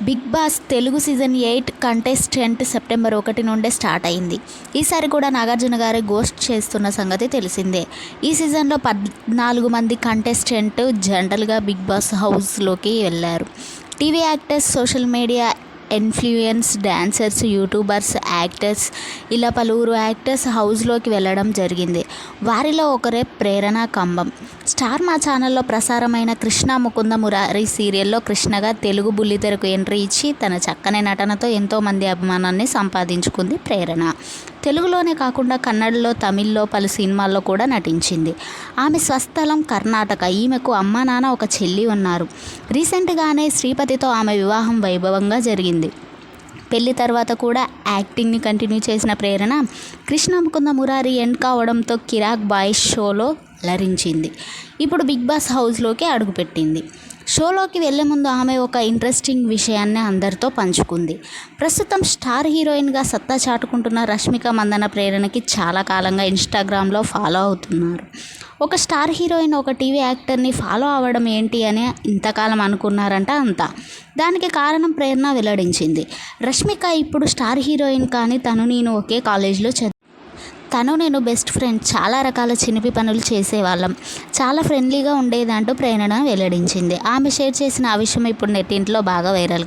Big boss Telugu season eight contestant September ఒకటి నుండే start అయింది. ఈసారి కూడా నాగార్జున గారి గోస్ట్ చేస్తున్న సంగతి తెలిసిందే. ఈ సీజన్లో పద్నాలుగు మంది కంటెస్టెంట్ జనరల్గా బిగ్ బాస్ హౌస్లోకి వెళ్ళారు. TV actors social media influence dancers YouTubers actors ఇలా పలువురు యాక్టర్స్ హౌస్లోకి వెళ్ళడం జరిగింది. వారిలో ఒకరే ప్రేరణ కంబం. స్టార్ మా ఛానల్లో ప్రసారమైన కృష్ణ ముకుంద మురారి సీరియల్లో కృష్ణగా తెలుగు బుల్లితెరకు ఎంట్రీ ఇచ్చి తన చక్కని నటనతో ఎంతోమంది అభిమానాన్ని సంపాదించుకుంది ప్రేరణ. తెలుగులోనే కాకుండా కన్నడలో తమిళ్ళో పలు సినిమాల్లో కూడా నటించింది. ఆమె స్వస్థలం కర్ణాటక. ఈమెకు అమ్మ నాన్న ఒక చెల్లి ఉన్నారు. రీసెంట్గానే శ్రీపతితో ఆమె వివాహం వైభవంగా జరిగింది. పెళ్ళి తర్వాత కూడా యాక్టింగ్ని కంటిన్యూ చేసిన ప్రేరణ కృష్ణ ముకుంద మురారి ఎండ్ కావడంతో కిరాక్ బాయ్స్ షోలో అలరించింది ఇప్పుడు బిగ్ బాస్ హౌస్లోకి అడుగుపెట్టింది. షోలోకి వెళ్ళే ముందు ఆమె ఒక ఇంట్రెస్టింగ్ విషయాన్ని అందరితో పంచుకుంది. ప్రస్తుతం స్టార్ హీరోయిన్గా సత్తా చాటుకుంటున్న రష్మిక మందన ప్రేరణకి చాలా కాలంగా ఇన్స్టాగ్రామ్లో ఫాలో అవుతున్నారు. ఒక స్టార్ హీరోయిన్ ఒక టీవీ యాక్టర్ని ఫాలో అవ్వడం ఏంటి అని ఇంతకాలం అనుకున్నారంట అంతా. దానికి కారణం ప్రేరణ వెల్లడించింది. రష్మిక ఇప్పుడు స్టార్ హీరోయిన్ కానీ తను నేను ఒకే కాలేజీలో చదివి తను నేను బెస్ట్ ఫ్రెండ్ చాలా రకాల చినిపి పనులు చేసేవాళ్ళం. చాలా ఫ్రెండ్లీగా ఉండేదంటూ ప్రేరణ వెల్లడించింది. ఆమె షేర్ చేసిన ఆ విషయం ఇప్పుడు నెట్టింట్లో బాగా వైరల్గా